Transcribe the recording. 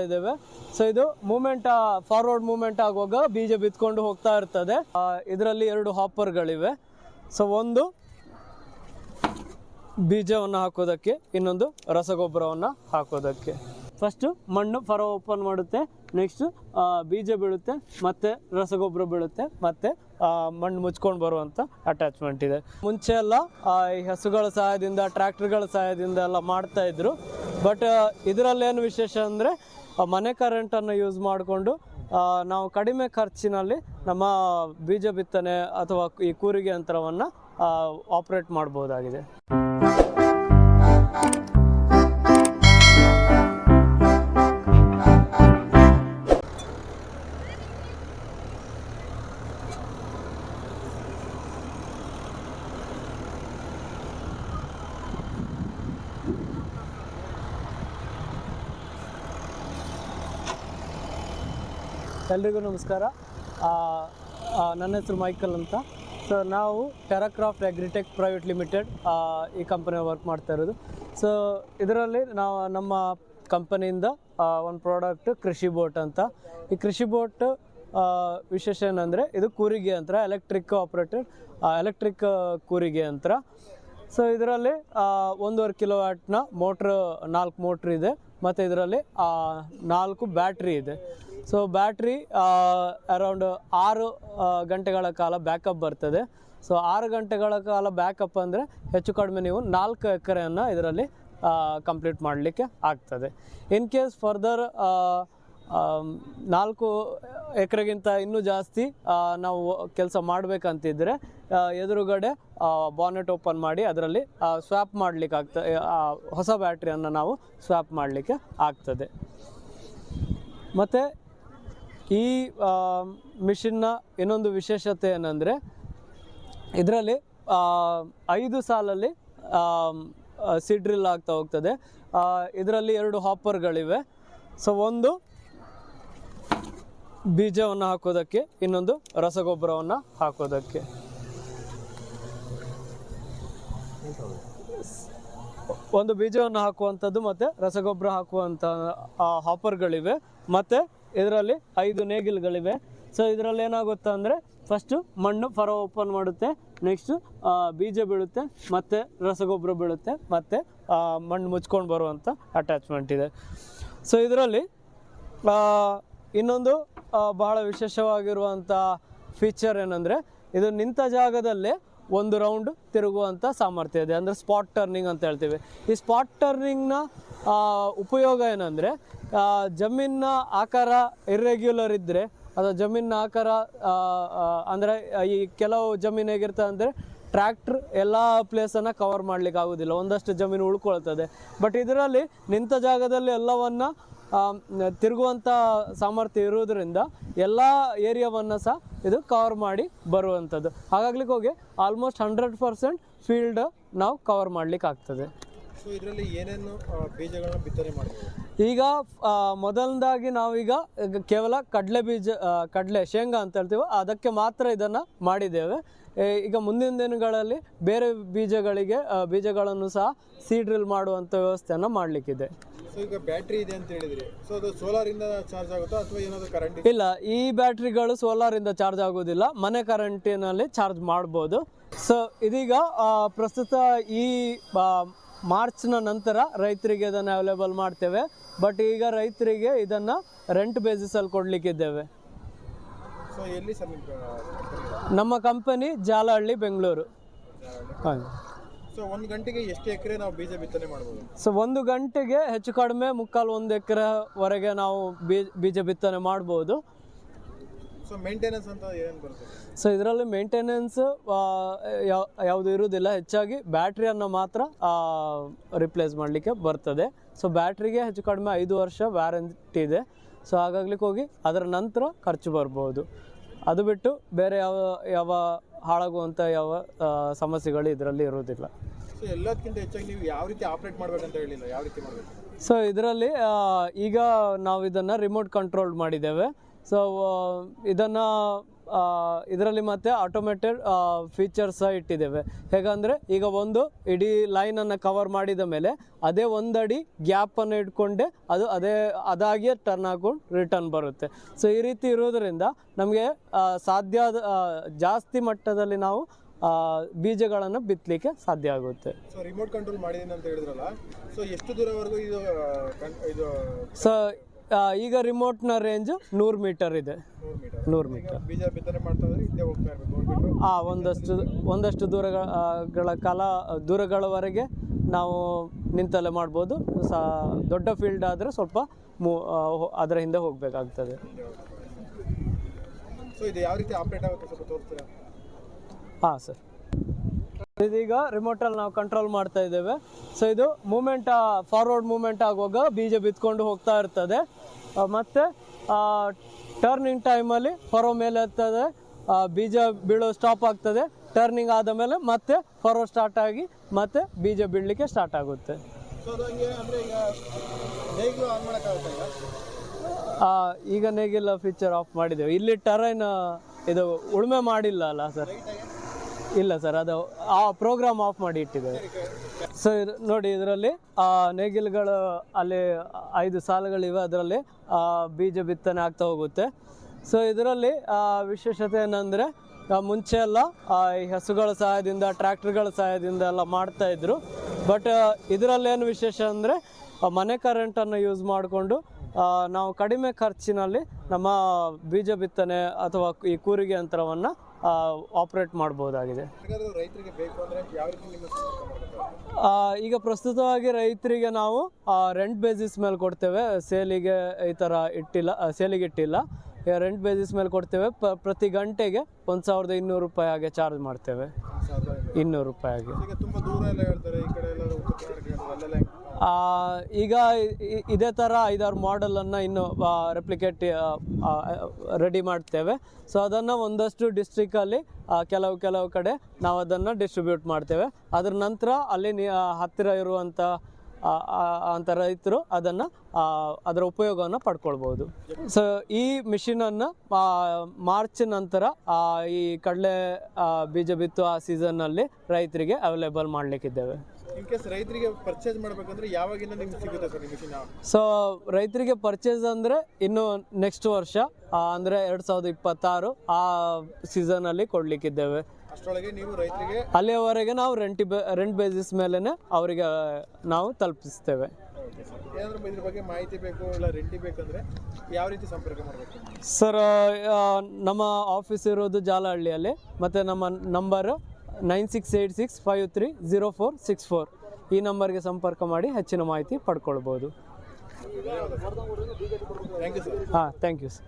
ಇದ್ದೇವೆ ಸೊ ಇದು moment forward moment ಆಗುವಾಗ ಬೀಜ ಬಿತ್ಕೊಂಡು ಹೋಗ್ತಾ ಇರ್ತದೆ. ಇದರಲ್ಲಿ ಎರಡು ಹಾಪರ್ಗಳಿವೆ ಸೊ ಒಂದು ಬೀಜವನ್ನು ಹಾಕೋದಕ್ಕೆ, ಇನ್ನೊಂದು ರಸಗೊಬ್ಬರವನ್ನು ಹಾಕೋದಕ್ಕೆ. ಫಸ್ಟು ಮಣ್ಣು ಫರ ಓಪನ್ ಮಾಡುತ್ತೆ. ನೆಕ್ಸ್ಟ್ ಬೀಜ ಬೀಳುತ್ತೆ. ಮತ್ತೆ ರಸಗೊಬ್ಬರ ಬೀಳುತ್ತೆ. ಮತ್ತೆ ಮಣ್ಣು ಮುಚ್ಕೊಂಡು ಬರುವಂಥ ಅಟ್ಯಾಚ್ಮೆಂಟ್ ಇದೆ. ಮುಂಚೆ ಎಲ್ಲ ಈ ಹಸುಗಳ ಸಹಾಯದಿಂದ ಟ್ರ್ಯಾಕ್ಟರ್ಗಳ ಸಹಾಯದಿಂದ ಎಲ್ಲ ಮಾಡ್ತಾ ಇದ್ರು. ಬಟ್ ಇದರಲ್ಲೇನು ವಿಶೇಷ ಅಂದರೆ ಮನೆ ಕರೆಂಟನ್ನು ಯೂಸ್ ಮಾಡಿಕೊಂಡು ನಾವು ಕಡಿಮೆ ಖರ್ಚಿನಲ್ಲಿ ನಮ್ಮ ಬೀಜ ಬಿತ್ತನೆ ಅಥವಾ ಈ ಕೂರಿಗೆ ಯಂತ್ರವನ್ನು ಆಪ್ರೇಟ್ ಮಾಡ್ಬೋದಾಗಿದೆ. ಎಲ್ರಿಗೂ ನಮಸ್ಕಾರ. ನನ್ನ ಹೆಸರು ಮೈಕಲ್ ಅಂತ. ಸೊ ನಾವು ಟೆರಾಕ್ರಾಫ್ಟ್ ಅಗ್ರಿಟೆಕ್ ಪ್ರೈವೇಟ್ ಲಿಮಿಟೆಡ್ ಈ ಕಂಪನಿ ವರ್ಕ್ ಮಾಡ್ತಾ ಇರೋದು. ಸೊ ಇದರಲ್ಲಿ ನಾವು ನಮ್ಮ ಕಂಪನಿಯಿಂದ ಒಂದು ಪ್ರಾಡಕ್ಟ್ ಕೃಷಿ ಬೋಟ್ ಅಂತ. ಈ ಕೃಷಿ ಬೋಟ್ ವಿಶೇಷ ಏನಂದರೆ ಇದು ಕೂರಿಗೆ ಯಂತ್ರ, ಎಲೆಕ್ಟ್ರಿಕ್ ಆಪ್ರೇಟೆಡ್ ಎಲೆಕ್ಟ್ರಿಕ್ ಕೂರಿಗೆ ಯಂತ್ರ. ಸೊ ಇದರಲ್ಲಿ ಒಂದೂವರೆ ಕಿಲೋ ವ್ಯಾಟ್ನ ಮೋಟ್ರ್, ನಾಲ್ಕು ಮೋಟ್ರ್ ಇದೆ. ಮತ್ತು ಇದರಲ್ಲಿ ನಾಲ್ಕು ಬ್ಯಾಟ್ರಿ ಇದೆ. ಸೊ ಬ್ಯಾಟ್ರಿ ಅರೌಂಡ್ ಆರು ಗಂಟೆಗಳ ಕಾಲ ಬ್ಯಾಕಪ್ ಬರ್ತದೆ. ಸೊ ಆರು ಗಂಟೆಗಳ ಕಾಲ ಬ್ಯಾಕಪ್ ಅಂದರೆ ಹೆಚ್ಚು ಕಡಿಮೆ ನೀವು ನಾಲ್ಕು ಎಕರೆಯನ್ನು ಇದರಲ್ಲಿ ಕಂಪ್ಲೀಟ್ ಮಾಡಲಿಕ್ಕೆ ಆಗ್ತದೆ. ಇನ್ ಕೇಸ್ ಫರ್ದರ್ ನಾಲ್ಕು ಎಕರೆಗಿಂತ ಇನ್ನೂ ಜಾಸ್ತಿ ನಾವು ಕೆಲಸ ಮಾಡಬೇಕಂತಿದ್ದರೆ ಎದುರುಗಡೆ ಬಾನೆಟ್ ಓಪನ್ ಮಾಡಿ ಅದರಲ್ಲಿ ಸ್ವ್ಯಾಪ್ ಮಾಡಲಿಕ್ಕೆ ಆಗ್ತದೆ ಹೊಸ ಬ್ಯಾಟ್ರಿಯನ್ನು ನಾವು ಸ್ವ್ಯಾಪ್ ಮಾಡಲಿಕ್ಕೆ ಆಗ್ತದೆ. ಮತ್ತು ಈ ಮಿಷಿನ್ನ ಇನ್ನೊಂದು ವಿಶೇಷತೆ ಏನಂದರೆ, ಇದರಲ್ಲಿ ಐದು ಸಾಲಲ್ಲಿ ಸಿಡ್ರಿಲ್ ಆಗ್ತಾ ಹೋಗ್ತದೆ. ಇದರಲ್ಲಿ ಎರಡು ಹಾಪರ್ಗಳಿವೆ ಸೊ, ಒಂದು ಬೀಜವನ್ನು ಹಾಕೋದಕ್ಕೆ, ಇನ್ನೊಂದು ರಸಗೊಬ್ಬರವನ್ನು ಹಾಕೋದಕ್ಕೆ. ಒಂದು ಬೀಜವನ್ನು ಹಾಕುವಂಥದ್ದು ಮತ್ತು ರಸಗೊಬ್ಬರ ಹಾಕುವಂಥ ಹಾಪರ್ಗಳಿವೆ ಮತ್ತು ಇದರಲ್ಲಿ ಐದು ನೇಗಿಲುಗಳಿವೆ. ಸೊ ಇದರಲ್ಲಿ ಏನಾಗುತ್ತೆ ಅಂದರೆ ಫಸ್ಟು ಮಣ್ಣು ಫರ ಓಪನ್ ಮಾಡುತ್ತೆ ನೆಕ್ಸ್ಟು ಬೀಜ ಬೀಳುತ್ತೆ, ಮತ್ತು ರಸಗೊಬ್ಬರ ಬೀಳುತ್ತೆ, ಮತ್ತು ಮಣ್ಣು ಮುಚ್ಕೊಂಡು ಬರುವಂಥ ಅಟ್ಯಾಚ್ಮೆಂಟ್ ಇದೆ. ಸೊ ಇದರಲ್ಲಿ ಇನ್ನೊಂದು ಬಹಳ ವಿಶೇಷವಾಗಿರುವಂಥ ಫೀಚರ್ ಏನಂದರೆ ಇದು ನಿಂತ ಜಾಗದಲ್ಲೇ ಒಂದು ರೌಂಡ್ ತಿರುಗುವಂಥ ಸಾಮರ್ಥ್ಯ ಇದೆ. ಅಂದರೆ ಸ್ಪಾಟ್ ಟರ್ನಿಂಗ್ ಅಂತ ಹೇಳ್ತೀವಿ. ಈ ಸ್ಪಾಟ್ ಟರ್ನಿಂಗ್ನ ಉಪಯೋಗ ಏನಂದರೆ ಜಮೀನಿನ ಆಕಾರ ಇರ್ರೆಗ್ಯುಲರ್ ಇದ್ದರೆ ಅಥವಾ ಜಮೀನಿನ ಆಕಾರ ಅಂದರೆ ಈ ಕೆಲವು ಜಮೀನು ಹೇಗಿರ್ತದೆ ಅಂದರೆ ಟ್ರ್ಯಾಕ್ಟ್ರ್ ಎಲ್ಲ ಪ್ಲೇಸನ್ನು ಕವರ್ ಮಾಡಲಿಕ್ಕೆ ಆಗೋದಿಲ್ಲ. ಒಂದಷ್ಟು ಜಮೀನು ಉಳ್ಕೊಳ್ತದೆ. ಬಟ್ ಇದರಲ್ಲಿ ನಿಂತ ಜಾಗದಲ್ಲಿ ಎಲ್ಲವನ್ನ ತಿರುಗುವಂಥ ಸಾಮರ್ಥ್ಯ ಇರುವುದರಿಂದ ಎಲ್ಲ ಏರಿಯಾವನ್ನು ಸಹ ಇದು ಕವರ್ ಮಾಡಿ ಬರುವಂಥದ್ದು ಹಾಗಾಗ್ಲಿಕ್ಕೆ ಹೋಗಿ ಆಲ್ಮೋಸ್ಟ್ ಹಂಡ್ರೆಡ್ ಪರ್ಸೆಂಟ್ ಫೀಲ್ಡ್ ನಾವು ಕವರ್ ಮಾಡಲಿಕ್ಕೆ ಆಗ್ತದೆ. ಸೊ ಇದರಲ್ಲಿ ಏನೇನು ಬೀಜಗಳನ್ನ ಬಿತ್ತನೆ ಮಾಡ್ತೀವಿ ಈಗ ಮೊದಲನೇದಾಗಿ ನಾವೀಗ ಕೇವಲ ಕಡಲೆ ಬೀಜ ಕಡಲೆ ಶೇಂಗಾ ಅಂತ ಹೇಳ್ತೀವಿ ಅದಕ್ಕೆ ಮಾತ್ರ ಇದನ್ನು ಮಾಡಿದ್ದೇವೆ. ಈಗ ಮುಂದಿನ ದಿನಗಳಲ್ಲಿ ಬೇರೆ ಬೀಜಗಳಿಗೆ ಬೀಜಗಳನ್ನು ಸಹ ಸೀಡ್ರಿಲ್ ಮಾಡುವಂಥ ವ್ಯವಸ್ಥೆಯನ್ನು ಮಾಡಲಿಕ್ಕಿದೆ. ಈಗ ಬ್ಯಾಟ್ರಿ ಇದೆ ಅಂತ ಹೇಳಿದ್ರಿ. ಸೊ ಅದು ಸೋಲಾರ್ ಇಂದ ಚಾರ್ಜ್ ಆಗುತ್ತಾ ಅಥವಾ ಏನಾದ್ರು ಕರೆಂಟ್ ಇಲ್ಲ ಈ ಬ್ಯಾಟ್ರಿಗಳು ಸೋಲಾರಿಂದ ಚಾರ್ಜ್ ಆಗೋದಿಲ್ಲ ಮನೆ ಕರೆಂಟಿನಲ್ಲಿ ಚಾರ್ಜ್ ಮಾಡ್ಬೋದು. ಸೊ ಇದೀಗ ಪ್ರಸ್ತುತ ಈ ಮಾರ್ಚ್ನ ನಂತರ ರೈತರಿಗೆ ಇದನ್ನು ಅವೈಲೇಬಲ್ ಮಾಡ್ತೇವೆ. ಬಟ್ ಈಗ ರೈತರಿಗೆ ಇದನ್ನು ರೆಂಟ್ ಬೇಸಿಸಲ್ಲಿ ಕೊಡಲಿಕ್ಕಿದ್ದೇವೆ. ಸೊ ಎಲ್ಲಿ ಸರ್ ನಮ್ಮ ಕಂಪನಿ ಜಾಲಹಳ್ಳಿ ಬೆಂಗಳೂರು. ಹಾಗೆ ಸೊ ಒಂದು ಗಂಟೆಗೆ ಎಷ್ಟು ಎಕರೆ ನಾವು ಬೀಜ ಬಿತ್ತನೆ ಮಾಡ್ಬೋದು? ಸೊ ಒಂದು ಗಂಟೆಗೆ ಹೆಚ್ಚು ಕಡಿಮೆ ಮುಕ್ಕಾಲು ಒಂದು ಎಕರೆವರೆಗೆ ನಾವು ಬೀಜ ಬಿತ್ತನೆ ಮಾಡ್ಬೋದು. ಸೊ ಮೇಂಟೆನೆನ್ಸ್ ಅಂತ ಏನು ಬರುತ್ತೆ? ಸೊ ಇದರಲ್ಲಿ ಮೇಂಟೆನೆನ್ಸ್ ಯಾವುದು ಇರುವುದಿಲ್ಲ. ಹೆಚ್ಚಾಗಿ ಬ್ಯಾಟ್ರಿಯನ್ನು ಮಾತ್ರ ರಿಪ್ಲೇಸ್ ಮಾಡಲಿಕ್ಕೆ ಬರ್ತದೆ. ಸೊ ಬ್ಯಾಟ್ರಿಗೆ ಹೆಚ್ಚು ಕಡಿಮೆ ಐದು ವರ್ಷ ವ್ಯಾರಂಟಿ ಇದೆ. ಸೊ ಹಾಗಾಗ್ಲಿಕ್ಕೆ ಹೋಗಿ ಅದರ ನಂತರ ಖರ್ಚು ಬರ್ಬೋದು. ಅದು ಬಿಟ್ಟು ಬೇರೆ ಯಾವ ಯಾವ ಹಾಳಾಗುವಂಥ ಯಾವ ಸಮಸ್ಯೆಗಳು ಇದರಲ್ಲಿ ಇರುವುದಿಲ್ಲ. ಸೊ ಎಲ್ಲದಕ್ಕಿಂತ ಹೆಚ್ಚಾಗಿ ನೀವು ಯಾವ ರೀತಿ ಆಪ್ರೇಟ್ ಅಂತ ಹೇಳಿಲ್ಲ ಯಾವ ರೀತಿ ಮಾಡಬೇಕು? ಸೊ ಇದರಲ್ಲಿ ಈಗ ನಾವು ಇದನ್ನು ರಿಮೋಟ್ ಕಂಟ್ರೋಲ್ ಮಾಡಿದ್ದೇವೆ ಸೊ ಇದನ್ನು ಇದರಲ್ಲಿ ಮತ್ತೆ ಆಟೋಮೆಟೆಡ್ ಫೀಚರ್ಸ್ ಸಹ ಇಟ್ಟಿದ್ದೇವೆ. ಹೇಗಂದರೆ ಈಗ ಒಂದು ಇಡೀ ಲೈನನ್ನು ಕವರ್ ಮಾಡಿದ ಮೇಲೆ ಅದೇ ಒಂದಡಿ ಗ್ಯಾಪನ್ನು ಇಟ್ಕೊಂಡೆ ಅದು ಅದೇ ಅದಾಗಿಯೇ ಟರ್ನ್ ಹಾಕೊಂಡು ರಿಟರ್ನ್ ಬರುತ್ತೆ. ಸೊ ಈ ರೀತಿ ಇರೋದರಿಂದ ನಮಗೆ ಸಾಧ್ಯ ಜಾಸ್ತಿ ಮಟ್ಟದಲ್ಲಿ ನಾವು ಬೀಜಗಳನ್ನು ಬಿತ್ತಲಿಕ್ಕೆ ಸಾಧ್ಯ ಆಗುತ್ತೆ. ಸೊ ರಿಮೋಟ್ ಕಂಟ್ರೋಲ್ ಮಾಡಿದೀನಿ ಅಂತ ಹೇಳಿದ್ರಲ್ಲ ಸೊ ಎಷ್ಟು ದೂರವರೆಗೂ ಇದು ಇದು ಸೊ ಈಗ ರಿಮೋಟ್ನ ರೇಂಜ್ ನೂರು ಮೀಟರ್ ಇದೆ. ನೂರು ಮೀಟರ್ ಬೀಜ ಬಿತ್ತನೆ ಮಾಡ್ತಾ ಹೋದ್ರೆ ಹಿಂದೆ ಹೋಗ್ತಾ ಇರ್ಬೇಕು ಹೋಗ್ಬಿಟ್ಟು ಆ ಒಂದಷ್ಟು ಒಂದಷ್ಟು ದೂರಗಳ ಕಾಲ ದೂರಗಳವರೆಗೆ ನಾವು ನಿಂತಲ್ಲೇ ಮಾಡ್ಬೋದು. ಸಹ ದೊಡ್ಡ ಫೀಲ್ಡ್ ಆದರೆ ಸ್ವಲ್ಪ ಮೂ ಹೊ- ಅದರ ಹಿಂದೆ ಹೋಗಬೇಕಾಗ್ತದೆ. ಹಾಂ ಇದು ಇದೀಗ ರಿಮೋಟ್ ಅಲ್ಲಿ ನಾವು ಕಂಟ್ರೋಲ್ ಮಾಡ್ತಾ ಇದ್ದೇವೆ. ಸೊ ಇದು ಮೂಮೆಂಟ್ ಫಾರ್ವರ್ಡ್ ಮೂಮೆಂಟ್ ಆಗುವಾಗ ಬೀಜ ಬಿತ್ಕೊಂಡು ಹೋಗ್ತಾ ಇರ್ತದೆ. ಮತ್ತೆ ಟರ್ನಿಂಗ್ ಟೈಮಲ್ಲಿ ಫರೋ ಮೇಲೆ ಇರ್ತದೆ ಬೀಜ ಬೀಳೋ ಸ್ಟಾಪ್ ಆಗ್ತದೆ. ಟರ್ನಿಂಗ್ ಆದ ಮೇಲೆ ಮತ್ತೆ ಫರೋ ಸ್ಟಾರ್ಟ್ ಆಗಿ ಮತ್ತೆ ಬೀಜ ಬೀಳಲಿಕ್ಕೆ ಸ್ಟಾರ್ಟ್ ಆಗುತ್ತೆ. ಈಗ ನೇಗಿಲ್ಲ ಫೀಚರ್ ಆಫ್ ಮಾಡಿದ್ದೇವೆ. ಇಲ್ಲಿ ಟರೈನ್ ಇದು ಉಳುಮೆ ಮಾಡಿಲ್ಲ ಅಲ್ಲ ಸರ್? ಇಲ್ಲ ಸರ್ ಅದು ಆ ಪ್ರೋಗ್ರಾಮ್ ಆಫ್ ಮಾಡಿ ಇಟ್ಟಿದ್ದೇವೆ ಸೊ ಇದು ನೋಡಿ ಇದರಲ್ಲಿ ನೇಗಿಲುಗಳು ಅಲ್ಲಿ ಐದು ಸಾಲುಗಳಿವೆ ಅದರಲ್ಲಿ ಬೀಜ ಬಿತ್ತನೆ ಆಗ್ತಾ ಹೋಗುತ್ತೆ. ಸೊ ಇದರಲ್ಲಿ ಆ, ವಿಶೇಷತೆ ಏನಂದರೆ ಮುಂಚೆ ಎಲ್ಲ ಆ, ಈ ಹಸುಗಳ ಸಹಾಯದಿಂದ ಟ್ರ್ಯಾಕ್ಟರ್ಗಳ ಸಹಾಯದಿಂದ ಎಲ್ಲ ಮಾಡ್ತಾ ಇದ್ರು. ಬಟ್ ಇದರಲ್ಲೇನು ವಿಶೇಷ ಅಂದರೆ ಮನೆ ಕರೆಂಟನ್ನು ಯೂಸ್ ಮಾಡಿಕೊಂಡು ನಾವು ಕಡಿಮೆ ಖರ್ಚಿನಲ್ಲಿ ನಮ್ಮ ಬೀಜ ಬಿತ್ತನೆ ಅಥವಾ ಈ ಕೂರಿಗೆ ಯಂತ್ರವನ್ನು ಆಪ್ರೇಟ್ ಮಾಡ್ಬೋದಾಗಿದೆ. ಈಗ ಪ್ರಸ್ತುತವಾಗಿ ರೈತರಿಗೆ ನಾವು ರೆಂಟ್ ಬೇಸಿಸ್ ಮೇಲೆ ಕೊಡ್ತೇವೆ. ಸೇಲಿಗೆ ಈ ಥರ ಇಟ್ಟಿಲ್ಲ ಸೇಲಿಗೆ ಇಟ್ಟಿಲ್ಲ. ರೆಂಟ್ ಬೇಸಿಸ್ ಮೇಲೆ ಕೊಡ್ತೇವೆ. ಪ ಪ್ರತಿ ಗಂಟೆಗೆ ಒಂದು ಸಾವಿರದ ಇನ್ನೂರು ರೂಪಾಯಿ ಹಾಗೆ ಚಾರ್ಜ್ ಮಾಡ್ತೇವೆ. ಇನ್ನೂರು. ರೂಪಾಯಿ ಹಾಗೆ ಈಗ ಇದೇ ಥರ ಐದಾರು ಮಾಡೆಲನ್ನು ಇನ್ನು ರೆಪ್ಲಿಕೇಟ್ ರೆಡಿ ಮಾಡ್ತೇವೆ. ಸೊ ಅದನ್ನು ಒಂದಷ್ಟು ಡಿಸ್ಟ್ರಿಕ್ಕಲ್ಲಿ ಕೆಲವು ಕೆಲವು ಕಡೆ ನಾವು ಅದನ್ನು ಡಿಸ್ಟ್ರಿಬ್ಯೂಟ್ ಮಾಡ್ತೇವೆ. ಅದರ ನಂತರ ಅಲ್ಲಿ ಹತ್ತಿರ ಇರುವಂಥ ಅಂತ ರೈತರು ಅದನ್ನು ಅದರ ಉಪಯೋಗವನ್ನು ಪಡ್ಕೊಳ್ಬೋದು ಸೊ ಈ ಮಿಷಿನನ್ನು ಮಾರ್ಚ್ ನಂತರ ಈ ಕಡಲೆ ಬೀಜ ಬಿತ್ತು ಆ ಸೀಸನ್ನಲ್ಲಿ ರೈತರಿಗೆ ಅವೈಲೇಬಲ್ ಮಾಡಲಿಕ್ಕಿದ್ದೇವೆ. ಇನ್ ಕೇಸ್ ರೈತರಿಗೆ ಪರ್ಚೇಸ್ ಮಾಡಬೇಕಂದ್ರೆ ಯಾವಾಗಿಂದ ನಿಮ್ಗೆ ಸಿಗುತ್ತೆ ಸರ್ ಮಿಷಿನ್ ಸೊ ರೈತರಿಗೆ ಪರ್ಚೇಸ್ ಅಂದರೆ ಇನ್ನು ನೆಕ್ಸ್ಟ್ ವರ್ಷ ಅಂದರೆ ಅಂದ್ರೆ ಎರಡು ಸಾವಿರದ ಇಪ್ಪತ್ತಾರು ಆ ಸೀಸನಲ್ಲಿ ಕೊಡಲಿಕ್ಕಿದ್ದೇವೆ. ಅಷ್ಟರೊಳಗೆ ನೀವು ರೈತರಿಗೆ ಅಲ್ಲಿಯವರೆಗೆ ನಾವು ರೆಂಟ್ ರೆಂಟ್ ಬೇಸಿಸ್ ಮೇಲೇ ಅವರಿಗೆ ನಾವು ತಲುಪಿಸ್ತೇವೆ. ಏನಾದರೂ ಇದ್ರ ಬಗ್ಗೆ ಮಾಹಿತಿ ಬೇಕು ಇಲ್ಲ ರೆಂಟಿ ಬೇಕಂದ್ರೆ ಯಾವ ರೀತಿ ಸಂಪರ್ಕ ಮಾಡಬೇಕು? ಸರ್ ನಮ್ಮ ಆಫೀಸ್ ಇರೋದು ಜಾಲಹಳ್ಳಿಯಲ್ಲಿ ಮತ್ತು ನಮ್ಮ number nine six eight six five three zero four six four. ಈ ನಂಬರ್ಗೆ ಸಂಪರ್ಕ ಮಾಡಿ ಹೆಚ್ಚಿನ ಮಾಹಿತಿ ಪಡ್ಕೊಳ್ಬೋದು. ಹಾಂ ಥ್ಯಾಂಕ್ ಯು ಸರ್